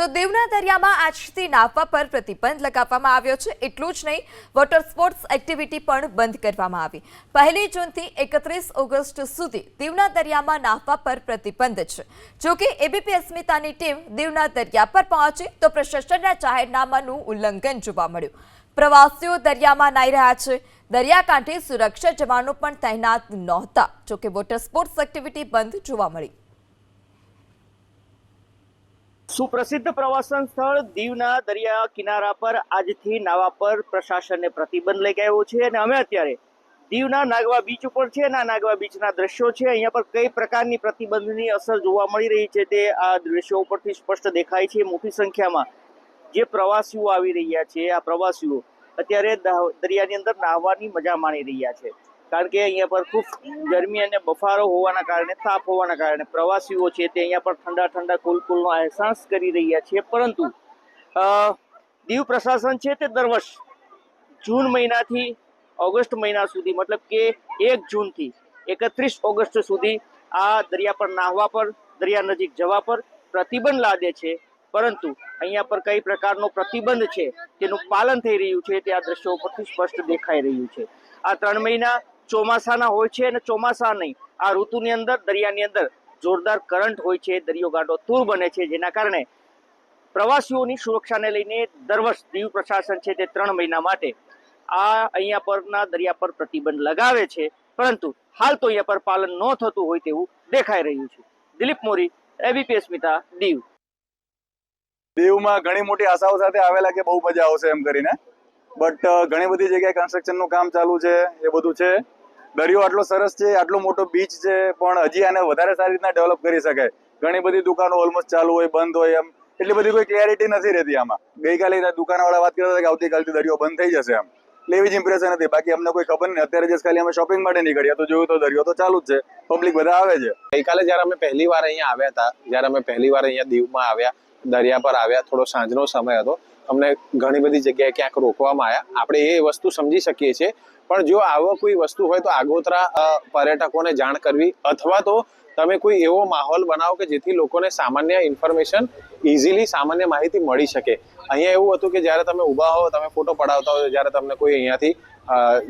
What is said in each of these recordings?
તો દેવના દરિયામાં આજથી નાહવા પર પ્રતિબંધ લગાવવામાં આવ્યો છે. એટલું જ નહીં, વોટર સ્પોર્ટ્સ એક્ટિવિટી પણ બંધ કરવામાં આવી. પહેલી જૂનથી એકત્રીસ ઓગસ્ટ સુધી દેવના દરિયામાં નાહવા પર પ્રતિબંધ છે. જોકે એબીપી અસ્મિતાની ટીમ દેવના દરિયા પર પહોંચી તો પ્રશાસનના જાહેરનામાનું ઉલ્લંઘન જોવા મળ્યું. પ્રવાસીઓ દરિયામાં નાહી રહ્યા છે. દરિયાકાંઠે સુરક્ષા જવાનો પણ તૈનાત નહોતા. જોકે વોટર સ્પોર્ટ્સ એક્ટિવિટી બંધ જોવા મળી. સુપ્રસિદ્ધ પ્રવાસન સ્થળ દીવના દરિયા કિનારા પર આજથી નાવા પર પ્રશાસને પ્રતિબંધ લઈ આવ્યો છે અને અમે અત્યારે દીવના નાગવા બીચ ઉપર છે અને આ નાગવા બીચના દ્રશ્યો છે. અહીંયા પર કઈ પ્રકારની પ્રતિબંધની અસર જોવા મળી રહી છે તે આ દ્રશ્યો ઉપરથી સ્પષ્ટ દેખાય છે. મોટી સંખ્યામાં જે પ્રવાસીઓ આવી રહ્યા છે, આ પ્રવાસીઓ અત્યારે દરિયાની અંદર નાહવાની મજા માણી રહ્યા છે. કારણ કે અહીંયા પર ખૂબ ગરમી અને બફારો હોવાના કારણે, તાપ હોવાના કારણે પ્રવાસીઓ છે તે અહીંયા પર ઠંડા ઠંડા કુલકુલનો અહેસાસ કરી રહ્યા છે. પરંતુ દીવ પ્રશાસન છે તે દર વર્ષ જૂન મહિનાથી ઓગસ્ટ મહિના સુધી, મતલબ કે એક જૂનથી એકત્રીસ ઓગસ્ટ સુધી આ દરિયા પર નાહવા પર, દરિયા નજીક જવા પર પ્રતિબંધ લાદે છે. પરંતુ, અહીંયા પર કઈ પ્રકારનો પ્રતિબંધ છે તેનું પાલન થઈ રહ્યું છે તે આ દ્રશ્યો ઉપરથી સ્પષ્ટ દેખાઈ રહ્યું છે. આ ત્રણ મહિના ચોમાસાના હોય છે અને ચોમાસા નહીં. આ ઋતુની અંદર, દરિયાની અંદર જોરદાર કરંટ હોય છે, દરિયો ગાંડો તૂર બને છે, જેના કારણે પ્રવાસીઓની સુરક્ષાને લઈને દર વર્ષ દીવ પ્રશાસન છે તે ત્રણ મહિના માટે આ અહીંયા પરના દરિયા પર પ્રતિબંધ લગાવે છે. પરંતુ હાલ તો અહીંયા પર પાલન ન થતું હોય તેવું દેખાઈ રહ્યું છે. દિલીપ મોરી એબીપી સ્મિતા, દીવ. દીવમાં ઘણી મોટી આશાઓ સાથે આવેલા કે બહુ મજા આવશે એમ કરીને. બટ ઘણી બધી જગ્યાએ કન્સ્ટ્રક્શનનું કામ ચાલુ છે, એ બધું છે. દરિયો આટલો સરસ છે, આટલો મોટો બીચ છે, પણ હજી આને વધારે સારી રીતના ડેવલપ કરી શકાય. ઘણી બધી દુકાનો ઓલમોસ્ટ ચાલુ હોય, બંધ હોય એમ. એટલી બધી કોઈ ક્લેરિટી નથી રહેતી આમાં. ગઈકાલે દુકાનવાળા વાત કરતા કે આવતીકાલથી દરિયો બંધ થઈ જશે એમ. લેવી જ ઇમ્પ્રેશન હતી. બાકી અમને કોઈ ખબર નહીં. અત્યારે જસ્ટ ખાલી અમે શોપિંગ માટે નીકળ્યા. તો જોયું તો દરિયો તો ચાલુ જ છે. પબ્લિક બધા આવે છે. ગઈકાલે જ્યારે અમે પહેલી વાર અહીંયા આવ્યા હતા, જ્યારે અમે પહેલી વાર અહીંયા દીવમાં આવ્યા, દરિયા પર આવ્યા, થોડો સાંજનો સમય હતો અમને ઘણી બધી જગ્યાએ ક્યાંક રોકવામાં આવ્યા. આપણે એ વસ્તુ સમજી શકીએ છીએ. પણ જો આવો કોઈ વસ્તુ હોય તો આગોતરા પર્યટકોને જાણ કરવી અથવા તો તમે કોઈ એવો માહોલ બનાવો કે જેથી લોકોને સામાન્ય ઇન્ફોર્મેશન ઇઝીલી સામાન્ય માહિતી મળી શકે. અહીંયા એવું હતું કે જ્યારે તમે ઊભા હો, તમે ફોટો પડાવતા હો જ્યારે તમને કોઈ અહીંયાથી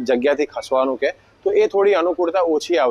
જગ્યાથી ખસવાનું કે, તો એ થોડી અનુકૂળતા ઓછી આવતી